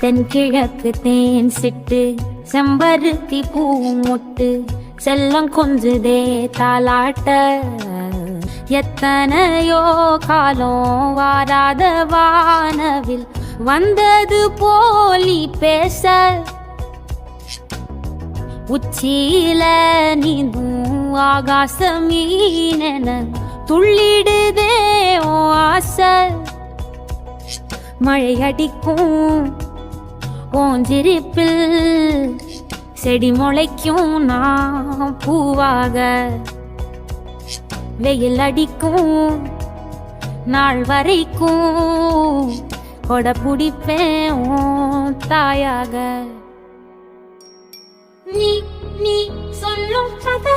தென்கிழக்கு தேன் சிட்டு செம்பருத்தி பூ மொட்டு செல்லம் கொஞ்சுதே தாளாட்ட. எத்தனையோ காலம் வாராத வானவில் வந்தது போலி பேச. உச்சியில நீந்தும் ஆகாச மீனென துள்ளிடுதே ஓ ஆசை. மழை போஞ்சிருப்பில் செடி முளைக்கும் நான் பூவாக. வெயில் அடிக்கும் நாள் வரைக்கும் கொட பிடிப்பேன் தாயாக. நீ நீ சொல்லும் கதை